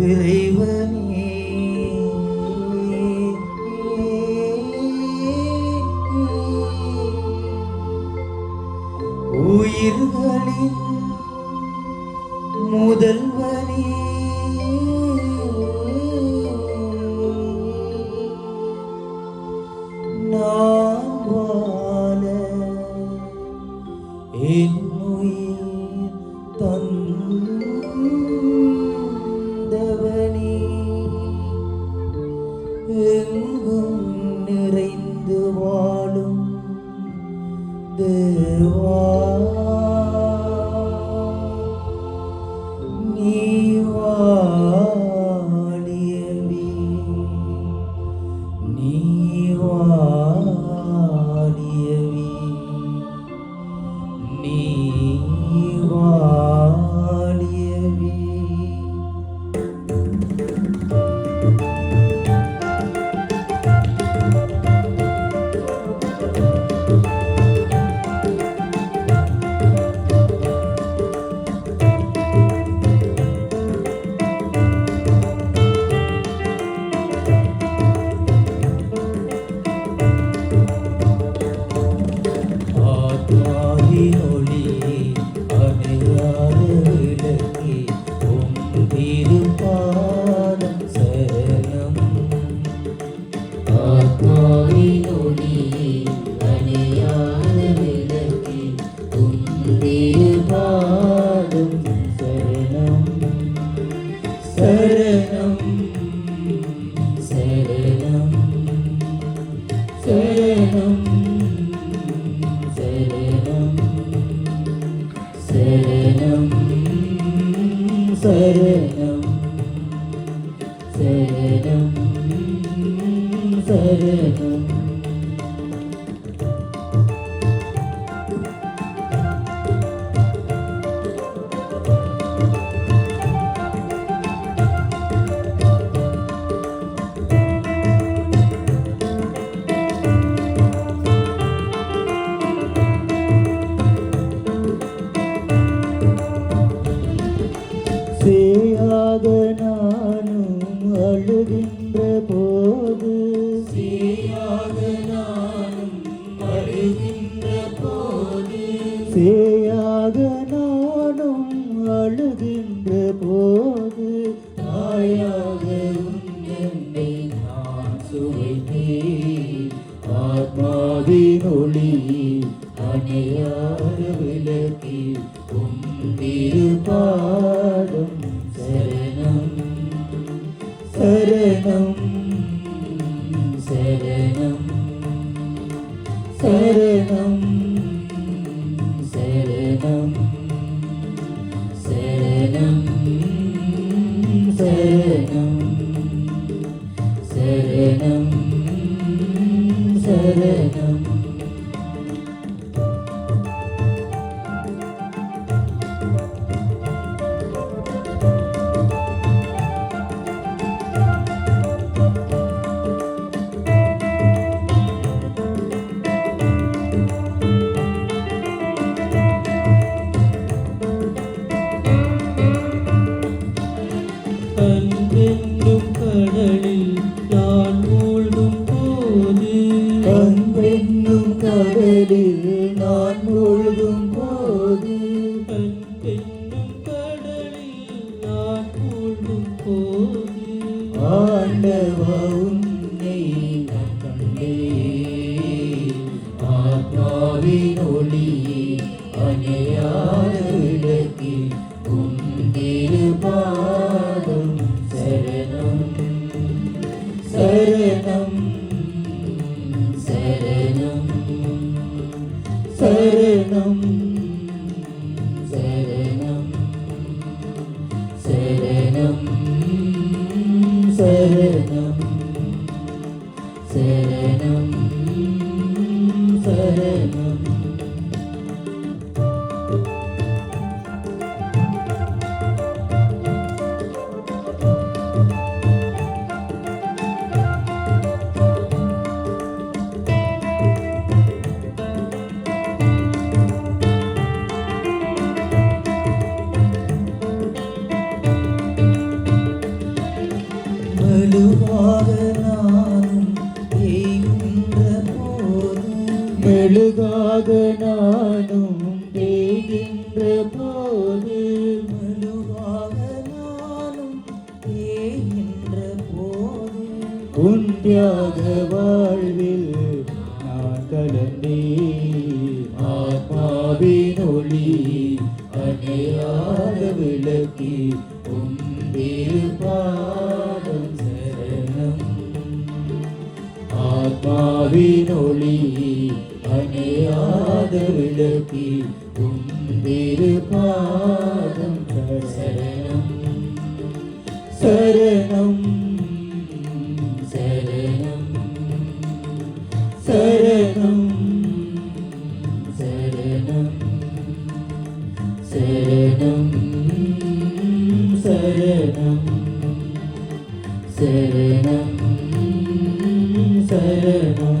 இறைவனே உயிர்களின் முதல்வனே. எங்கும் நிறைந்து வாழும். தேவா ശരണം ശരണം சேயாக நானும் அழுகின்ற போது തിരുപാദം ശരണം. ശരണം. ശരണം. ശരണം. ശരണം. ശരണം. ശരണം. ശരണം. ശരണം. போது அன்பென்னும் கடலில் நான் மூழ்கும் போது ஆண்டவா உன்னை நான் கண்டேன். ஆத்மாவின் ஒளி அணையாத விளக்கி உன் திருப்பாதம் சரணம் சரணம் சரணம் sarana மெழுகாக நானும் தேகின்ற போது மெழுகாக நானும் தேய்கின்ற போது உன் தியாக வாழ்வில் நான் கலந்தே ஆத்மாவின் ஒளி அணையாத விளக்கி உந்திரு பாதம் சரணம் ஆத்மாவின் ஒளி കനിയാതുലത്തി ഉന്തിരുപാദം ശരണം ശരണം ശരണം ശരണം ശരണം ശരണം ശരണം ശരണം ശരണം